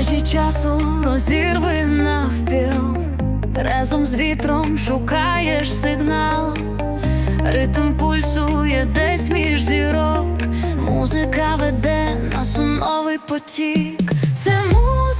Межі часу розірви навпіл, разом з вітром шукаєш сигнал, ритм пульсує десь між зірок, музика веде нас у новий потік. Це музика.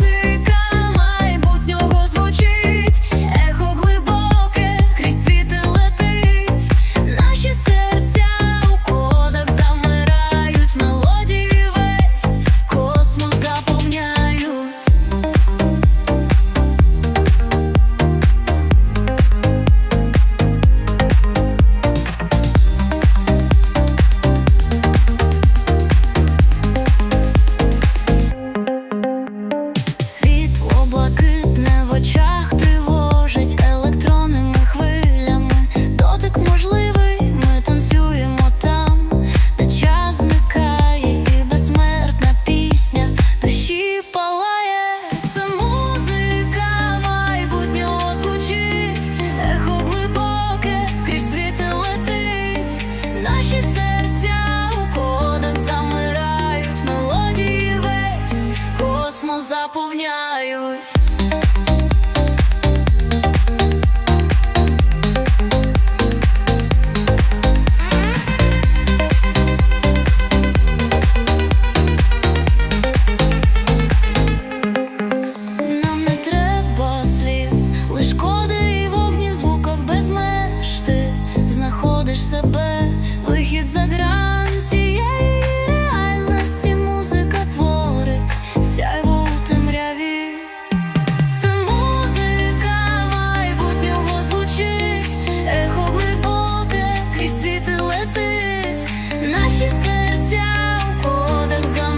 наповняють. летить, летить, наші серця в кодах за.